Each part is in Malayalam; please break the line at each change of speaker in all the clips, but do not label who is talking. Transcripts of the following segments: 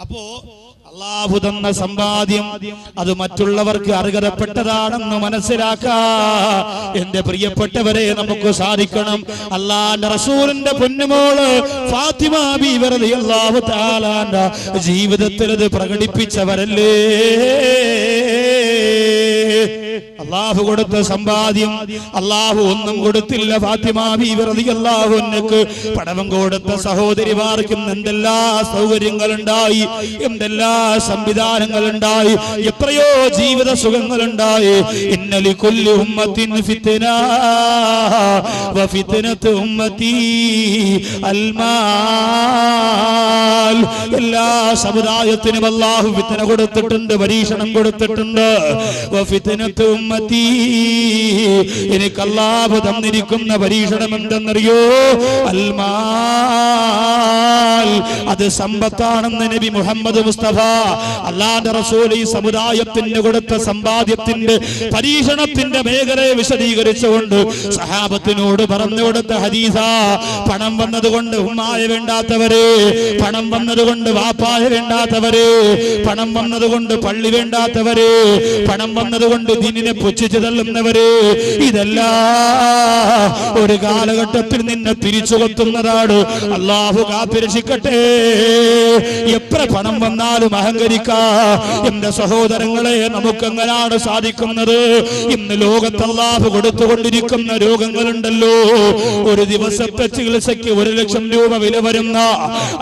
അപ്പോ അള്ളാഹു തന്ന സമ്പാദ്യം അത് മറ്റുള്ളവർക്ക് അർഹതപ്പെട്ടതാണെന്ന് മനസ്സിലാക്കാ. എന്റെ പ്രിയപ്പെട്ടവരെ നമുക്ക് സാധിക്കണം. അള്ളാന്റെ റസൂലിന്റെ പൊന്നുമോൾ ഫാത്തിമ ബീവറതി അള്ളാഹു താലാന്റെ ജീവിതത്തിൽ അത് പ്രകടിപ്പിച്ചവരല്ലേ? അള്ളാഹു കൊടുത്ത സമ്പാദ്യം അള്ളാഹു ഒന്നും കൊടുത്തില്ല ഫാത്തിമ പടവം കൊടുത്ത സഹോദരിമാർക്കും എന്തെല്ലാ സൗകര്യങ്ങൾ ഉണ്ടായി എന്തെല്ലാ സംവിധാനങ്ങൾ ഉണ്ടായി എത്രയോ ജീവിത സുഖങ്ങൾ ഉണ്ടായി ഇന്നലി കൊല്ലു ഉമ്മത്തിൻ ഉമ്മത്തി അൽമാൽ. എല്ലാ സമുദായത്തിനും അള്ളാഹു വിത്തന കൊടുത്തിട്ടുണ്ട് പരീക്ഷണം കൊടുത്തിട്ടുണ്ട്. വഫിത്തിനത്ത് ഉമ്മത്തി എനിക്ക് അല്ലാഹു തന്നിരിക്കുന്ന പരീക്ഷണം എന്തെന്നറിയോ അൽമാൽ അത് സമ്പത്താണെന്ന് നബി മുഹമ്മദ് മുസ്തഫ അല്ലാന്റെ റസൂൽ ഈ സമുദായത്തിന് കൊടുത്ത സമ്പാദ്യത്തിന്റെ പരീക്ഷണത്തിന്റെ മേഖലയെ വിശദീകരിച്ചുകൊണ്ട് സഹാബത്തിനോട് പറഞ്ഞു കൊടുത്ത ഹദീസ പണം വന്നതുകൊണ്ട് ഉമ്മായ വേണ്ടാത്തവരെ പണം വന്നതുകൊണ്ട് വാപ്പായ വേണ്ടാത്തവരെ പണം വന്നതുകൊണ്ട് പള്ളി വേണ്ടാത്തവരെ പണം വന്നതുകൊണ്ട് ദിനിനെ പുച്ഛിച്ചു തള്ളുന്നവരെ ഇതല്ല. ഒരു കാലഘട്ടത്തിൽ നിന്നെ തിരിച്ചു കൊത്തുന്നതാണ് അള്ളാഹു കാത്തിരക്ഷിക്കട്ടെ. എത്ര പണം വന്നാലും അഹങ്കരിക്കാ. എന്റെ സഹോദരങ്ങളെ നമുക്കെങ്ങനാണ് സാധിക്കുന്നത്? ഇന്ന് ലോകത്ത് അള്ളാഹു കൊടുത്തുകൊണ്ടിരിക്കുന്ന രോഗങ്ങളുണ്ടല്ലോ. ഒരു ദിവസത്തെ ചികിത്സയ്ക്ക് ഒരു ലക്ഷം രൂപ വില വരുന്ന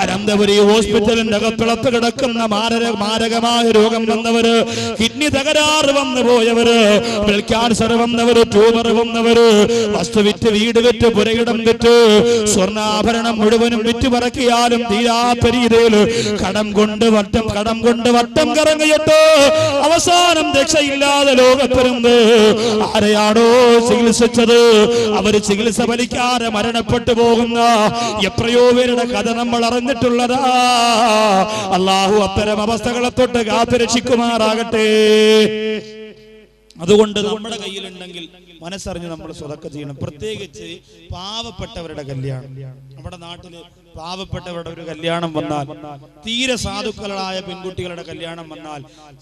അനന്തപുരി ഹോസ്പിറ്റലിന്റെ അകപ്പിളത്ത് കിടക്കുന്ന മാരക മാരകമായ രോഗം വന്നവര് കിഡ്നി തകരാറ് വന്നു പോയവര് ക്യാൻസർ വന്നവര് ട്യൂമർ വസ്തു വിറ്റ് വീട് വിറ്റ് പുരയിടം വിറ്റ്. സ്വർണാഭരണം മുഴുവനും വിറ്റ് പറക്കിയാലും തീരാത്ത രീതിയിൽ കടം കൊണ്ട് വട്ടം കടം കൊണ്ട് വട്ടം കറങ്ങിയിട്ട് അവസാനം രക്ഷയില്ലാതെ ലോകപ്പെരുമ്പ് ആരെയാണോ ചികിത്സിച്ചത്? അവർ ചികിത്സ ഫലിക്കാതെ മരണപ്പെട്ടു പോകുന്ന എത്രയോ പേരുടെ കഥ നമ്മൾ അറിഞ്ഞിട്ടുള്ളതാ. അള്ളാഹു അത്തരം അവസ്ഥകളെ തൊട്ട് കാത്തുരക്ഷിക്കുമാറാകട്ടെ. അതുകൊണ്ട് നമ്മുടെ കയ്യിലുണ്ടെങ്കിൽ മനസ്സറിഞ്ഞ് നമ്മൾ സ്വതക്ക ചെയ്യണം. പ്രത്യേകിച്ച് പാവപ്പെട്ടവരുടെ കല്യാണം. നമ്മുടെ നാട്ടിൽ പാവപ്പെട്ടവരുടെ ഒരു കല്യാണം വന്നാൽ തീരെ സാധുക്കളായ പെൺകുട്ടികളുടെ കല്യാണം വന്നാൽ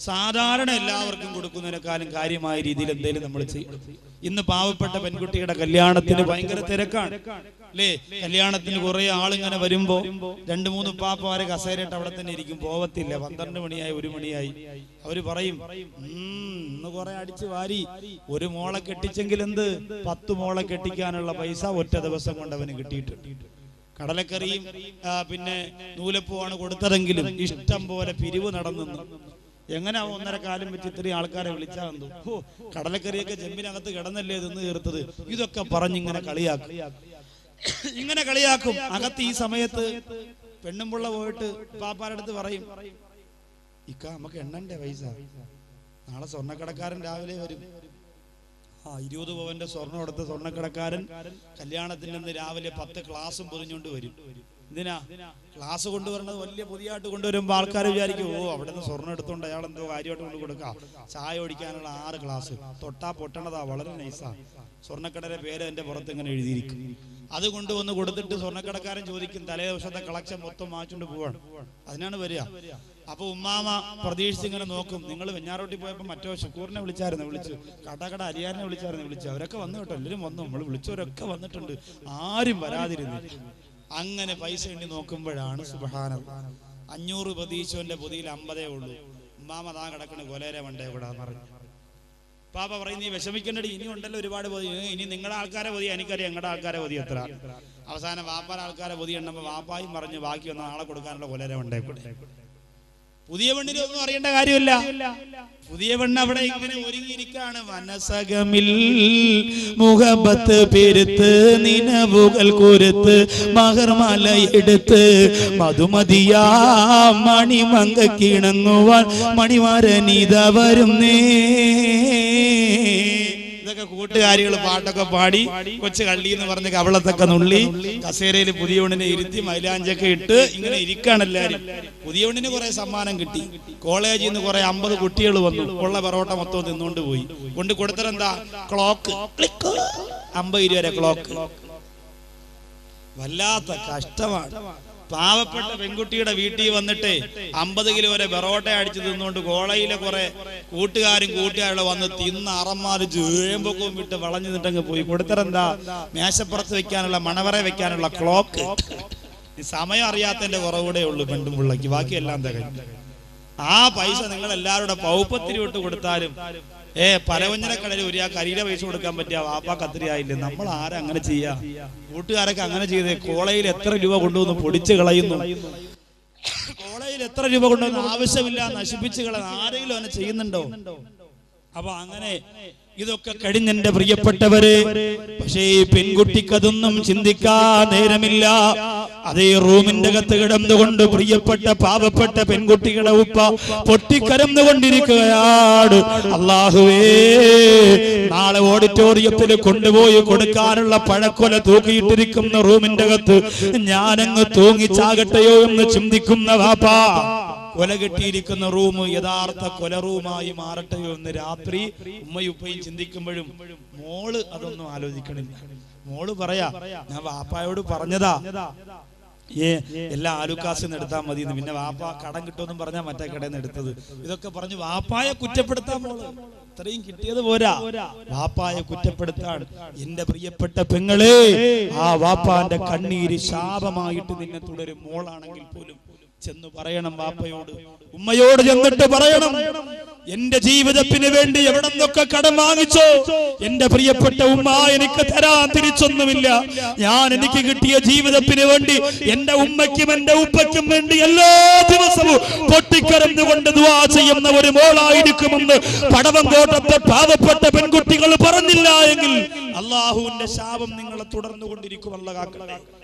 സാധാരണ എല്ലാവർക്കും കൊടുക്കുന്നതിനേക്കാളും കാര്യമായ രീതിയിൽ എന്തെങ്കിലും നമ്മൾ ചെയ്യണം. ഇന്ന് പാവപ്പെട്ട പെൺകുട്ടിയുടെ കല്യാണത്തിന് ഭയങ്കര തിരക്കാണ്. അല്ലേ കല്യാണത്തിന് കുറെ ആളിങ്ങനെ വരുമ്പോ രണ്ടു മൂന്ന് പാപ്പമാരെ കസേരയിട്ട് അവിടെ തന്നെ ഇരിക്കും. പോവത്തില്ല. പന്ത്രണ്ട് മണിയായി ഒരു മണിയായി. അവർ പറയും "ഉം, ഇന്ന് കുറെ അടിച്ചു വാരി. ഒരു മോളെ കെട്ടിച്ചെങ്കിൽ എന്ത്? പത്ത് മോളെ കെട്ടിക്കാനുള്ള പൈസ ഒറ്റ ദിവസം കൊണ്ട് അവന് കിട്ടിയിട്ടുണ്ട്. കടലക്കറിയും പിന്നെ നൂലപ്പൂവാണ് കൊടുത്തതെങ്കിലും ഇഷ്ടം പോലെ പിരിവ് നടന്നു എങ്ങനെ ഒന്നര കാലം വെച്ച് ഇത്രയും ആൾക്കാരെ വിളിച്ചാൽ എന്തോ? കടലക്കറിയൊക്കെ ജമ്മിനകത്ത് കിടന്നല്ലേ തിന്ന് തീർത്തത്? ഇതൊക്കെ പറഞ്ഞിങ്ങനെ കളിയാക്കും. ഇങ്ങനെ കളിയാക്കും. അകത്ത് ഈ സമയത്ത് പെണ്ണുമ്പുള്ള പോയിട്ട് പാപ്പാരടുത്ത് പറയും ഇക്ക നമുക്ക് എണ്ണന്റെ പൈസ. നാളെ സ്വർണക്കടക്കാരൻ രാവിലെ വരും. ആ ഇരുപത് പവന്റെ സ്വർണം എടുത്ത സ്വർണക്കടക്കാരൻ കല്യാണത്തിൽ നിന്ന് രാവിലെ പത്ത് ക്ലാസ്സും പൊതിഞ്ഞുകൊണ്ട് വരും. എന്തിനാ? ക്ലാസ് കൊണ്ടുവരുന്നത് വലിയ പുതിയതായിട്ട് കൊണ്ടുവരുമ്പോൾ ആൾക്കാർ വിചാരിക്കും ഓ അവിടെ നിന്ന് സ്വർണം എടുത്തോണ്ട് അയാൾ എന്തോ കാര്യമായിട്ട് കൊണ്ട് കൊടുക്കാം ചായ ഒടിക്കാനുള്ള ആറ് ക്ലാസ്. തൊട്ടാ പൊട്ടണതാ വളരെ നൈസാ സ്വർണക്കടയുടെ പേര് എന്റെ പുറത്ത് ഇങ്ങനെ എഴുതിയിരിക്കും. അത് കൊണ്ടുവന്ന് കൊടുത്തിട്ട് സ്വർണക്കടക്കാരൻ ചോദിക്കും തലേ ദിവസത്തെ കളക്ഷൻ മൊത്തം മാച്ചുകൊണ്ട് പോവാണ്. അതിനാണ് വരിക. അപ്പൊ ഉമ്മാമ പ്രതീക്ഷിച്ച് ഇങ്ങനെ നോക്കും നിങ്ങൾ വെഞ്ഞാറോട്ടി പോയപ്പോ മറ്റോ ഷക്കൂറിനെ വിളിച്ചായിരുന്നു വിളിച്ചു. കടകട അരിയാനെ വിളിച്ചായിരുന്നു വിളിച്ചു. അവരൊക്കെ വന്നു കേട്ടോ എല്ലാവരും വന്നു. നമ്മൾ വിളിച്ചവരൊക്കെ വന്നിട്ടുണ്ട്. ആരും വരാതിരുന്നില്ല. അങ്ങനെ പൈസ എണ്ണി നോക്കുമ്പോഴാണ് സുബഹാന അഞ്ഞൂറ് പ്രതീക്ഷവന്റെ പൊതിയിൽ അമ്പതേ ഉള്ളൂ. ഉമ്മാമ താ കിടക്കണ കൊലേരെ വണ്ടേ കൂടാന്ന് പറഞ്ഞു. പാപ്പ പറയും നീ വിഷമിക്കണ്ടടി ഇനി ഉണ്ടല്ലോ ഒരുപാട് പൊതി. ഇനി നിങ്ങളുടെ ആൾക്കാരെ പൊതി എനിക്കറിയാം ഞങ്ങളുടെ ആൾക്കാരെ പൊതി എത്ര. അവസാനം വാപ്പാരെ ആൾക്കാരെ പൊതി എണ്ണുമ്പോ വാപ്പായും പറഞ്ഞു ബാക്കി ഒന്ന് നാളെ കൊടുക്കാനുള്ള പോലെ കൂടെ പുതിയ പെണ്ണിനെ ഒന്നും അറിയേണ്ട കാര്യമില്ല. പുതിയ പെണ്ണ് അവിടെ ഇങ്ങനെ ഒരുങ്ങിയിരിക്കാണ്. മനസകമിൽ മുഖബത്ത് പെരുത്ത് നിനവുകൾ കുരുത്ത് മഹർമല എടുത്ത് മധുമതിയാ മണിമങ്ക കിണങ്ങുവാൻ മണിമാരനിത വരുന്നേ. കൂട്ടുകാരികൾ പാട്ടൊക്കെ പാടി കൊച്ചു കള്ളി എന്ന് പറഞ്ഞ് കവളത്തൊക്കെ നുള്ളി കസേരയിൽ പുതിയവണ്ണിനെ ഇരുത്തി മൈലാഞ്ചൊക്കെ ഇട്ട് ഇങ്ങനെ ഇരിക്കാണ് എല്ലാരും പുതിയവണ്ണിന് കുറെ സമ്മാനം കിട്ടി. കോളേജിൽ നിന്ന് കുറെ അമ്പത് കുട്ടികൾ വന്നു. ഉള്ള പൊറോട്ട മൊത്തം നിന്നുകൊണ്ട് പോയി. കൊണ്ട് കൊടുത്തരെന്താ ക്ലിക്ക്. അമ്പത് ഇരുവരെ ക്ലോക്ക്. വല്ലാത്ത കഷ്ടമാണ്. പാവപ്പെട്ട പെൺകുട്ടിയുടെ വീട്ടിൽ വന്നിട്ട് അമ്പത് കിലോ വരെ ബെറോട്ട അടിച്ചു തിന്നുകൊണ്ട് കോളയിലെ കുറെ കൂട്ടുകാരും കൂട്ടുകാരുടെ വന്ന് തിന്ന് അറന്മാര് ചേമ്പൊക്കവും വിട്ട് വളഞ്ഞു നിന്നിട്ടങ്ങ് പോയി. കൊടുത്തരെന്താ മേശപ്പുറത്ത് വെക്കാനുള്ള മണവറ വെക്കാനുള്ള ക്ലോക്ക് സമയം അറിയാത്തതിന്റെ കുറവുകൂടെ ഉള്ളൂ പെണ്ടും പിള്ളക്ക് ബാക്കിയെല്ലാം തികഞ്ഞു. ആ പൈസ നിങ്ങൾ എല്ലാവരുടെ പൗപ്പത്തിരി വിട്ട് കൊടുത്താലും ഏ പലവഞ്ഞനക്കടയിൽ ഒരു ആ കരിയുടെ പൈസ കൊടുക്കാൻ പറ്റിയ വാപ്പ കത്തിരി ആയില്ലേ നമ്മൾ ആരെ അങ്ങനെ ചെയ്യാ? കൂട്ടുകാരൊക്കെ അങ്ങനെ ചെയ്തേ. കോളയിൽ എത്ര രൂപ കൊണ്ടുവന്ന് പൊടിച്ചു കളയുന്നു? കോളയിൽ എത്ര രൂപ കൊണ്ടുവന്ന് ആവശ്യമില്ല നശിപ്പിച്ചു കളയുന്നു? ആരെങ്കിലും അങ്ങനെ ചെയ്യുന്നുണ്ടോ? അപ്പൊ അങ്ങനെ ഇതൊക്കെ കഴിഞ്ഞെന്റെ പ്രിയപ്പെട്ടവര് പക്ഷേ ഈ പെൺകുട്ടിക്കതൊന്നും ചിന്തിക്കാൻ നേരമില്ല. അതേ റൂമിന്റെ അകത്ത് കിടന്നുകൊണ്ട് പ്രിയപ്പെട്ട പാവപ്പെട്ട പെൺകുട്ടികളെ ഉപ്പ പൊട്ടിക്കരന്നുകൊണ്ടിരിക്കുകയാണ്. അള്ളാഹുവേ നാളെ ഓഡിറ്റോറിയത്തിൽ കൊണ്ടുപോയി കൊടുക്കാനുള്ള പഴക്കൊല തൂക്കിയിട്ടിരിക്കുന്ന റൂമിന്റെ അകത്ത് ഞാനങ്ങ് തൂങ്ങിച്ചാകട്ടെയോ എന്ന് ചിന്തിക്കുന്ന വാപ്പാ. കൊല കെട്ടിയിരിക്കുന്ന റൂം യഥാർത്ഥ കൊല റൂമായി മാറട്ടെയോ എന്ന് രാത്രി ഉമ്മയുപ്പയും ചിന്തിക്കുമ്പോഴും മോൾ അതൊന്നും ആലോചിക്കണില്ല. മോൾ പറയാ ഞാൻ വാപ്പായോട് പറഞ്ഞതാ ഏ എല്ലാ ആലുക്കാസിൽ നിന്ന് എടുത്താൽ മതി പിന്നെ വാപ്പ കടം കിട്ടുമെന്നും പറഞ്ഞാൽ മറ്റേ കടയിൽ നിന്ന് എടുത്തത്. ഇതൊക്കെ പറഞ്ഞു വാപ്പായെ കുറ്റപ്പെടുത്താൻ ഇത്രയും കിട്ടിയത് പോരാ. വാപ്പായെ കുറ്റപ്പെടുത്താൻ എന്റെ പ്രിയപ്പെട്ട പെങ്ങളെ ആ വാപ്പാന്റെ കണ്ണീര് ശാപമായിട്ട് നിന്നെ തുടരും. മോളാണെങ്കിൽ പോലും ചെന്ന് പറയണം വാപ്പയോട്. ഉമ്മയോട് ചെന്നിട്ട് പറയണം. എന്റെ ജീവിതത്തിന് വേണ്ടി എവിടെ നിന്നൊക്കെ കടം വാങ്ങിച്ചോ? എന്റെ പ്രിയപ്പെട്ട ഉമ്മ എനിക്ക് തരാൻ തിരിച്ചൊന്നുമില്ല. ഞാൻ എനിക്ക് കിട്ടിയ ജീവിതത്തിന് വേണ്ടി എന്റെ ഉമ്മയ്ക്കും എന്റെ ഉപ്പയ്ക്കും വേണ്ടി എല്ലാ ദിവസവും പൊട്ടിക്കരഞ്ഞുകൊണ്ട് ദുവാ ചെയ്യുന്ന ഒരു മോളായിരിക്കുമെന്ന് പടവങ്കോട്ടത്തെ പാവപ്പെട്ട പെൺകുട്ടികൾ പറഞ്ഞില്ല എങ്കിൽ അള്ളാഹുവിന്റെ ശാപം നിങ്ങളെ തുടർന്നുകൊണ്ടിരിക്കുമല്ല കാക്കട്ടെ.